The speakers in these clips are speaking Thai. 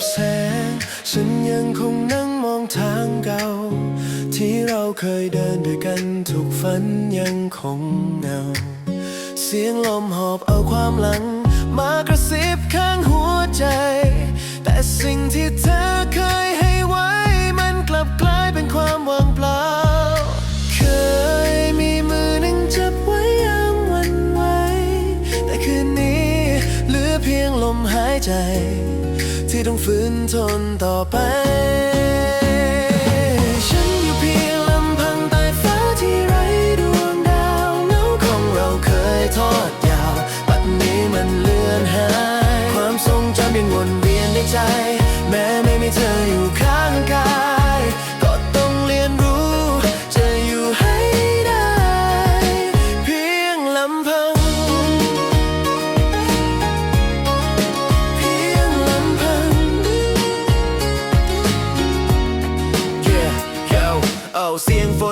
ับแสง ฉันยังคงนั่งมองทางเก่า ที่เราเคยเดินด้วยกันทุกฝันยังคงเงา เสียงลมหอบเอาความหลัง มากระซิบข้างหัวใจ แต่สิ่งที่เธอเคยให้ไว้ มันกลับกลายเป็นความว่างเปล่า เคยมีมือหนึ่งจับไว้ยามันไหวแต่คืนนี้เหลือเพียงลมหายใจ ที่ต้องฝืนทนต่อไป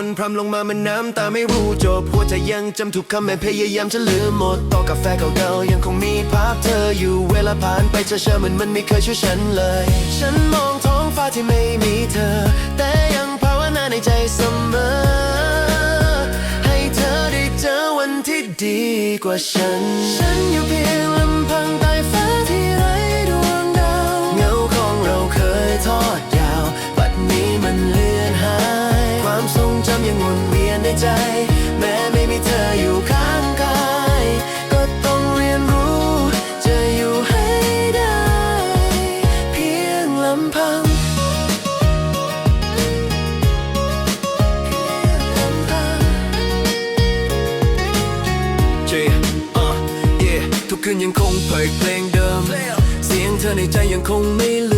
นพรำลงมามันน้ำตาไม่รู้จบหัวใจยังจำทุกคำแม้พยายามจะลืมหมดต่อกาแฟเก่าๆยังคงมีภาพเธออยู่เวลาผ่านไปเธอเชื่อมือนมันไม่เคยช่วยฉันเลย ฉันมองท้องฟ้าที่ไม่มีเธอ แต่ยังภาวนาในใจเสมอ ให้เธอได้เจอวันที่ดีกว่าฉัน ฉันอยู่เพียง ในใจ แม้ไม่มีเธออยู่ข้างกาย ก็ต้องเรียนรู้ จะอยู่ให้ได้ เพียงลำพัง J uh yeah ทุกคืนยังคงเปิดเพลงเดิม เสียงเธอในใจยังคงไม่ลือนเห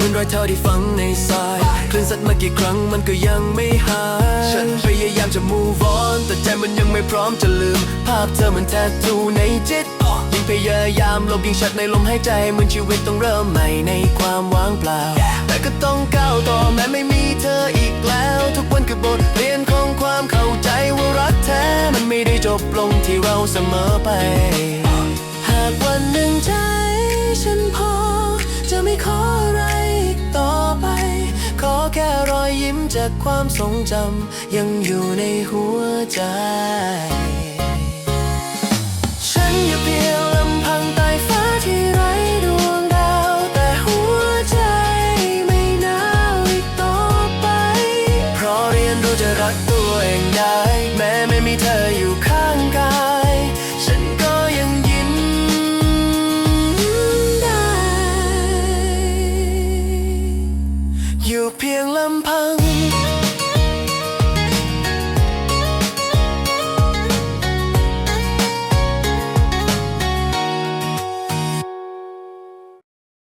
มือนรอยเท้าที่ฝังในทราย คลื่นซัดมากี่ครั้งมันก็ยังไม่หาย ฉันพยายามจะ move on แต่ใจมันยังไม่พร้อมจะลืม ภาพเธอเหมันแททูในจิตยิ่งพยายามลบยิ่งชัดในลมหายใจเหมือนชีวิตต้องเริ่มใหม่ในความว่างเปล่า แต่ก็ต้องก้าวต่อแม้ไม่มีเธออีกแล้ว ทุกวันคือบทเรียนของความเข้าใจว่ารักแท้มันไม่ได้จบลงที่เราเสมอไป ยิ้มจากความทรงจำยังอยู่ในหัวใจ ฉันอย่าเพียว 有，เพี。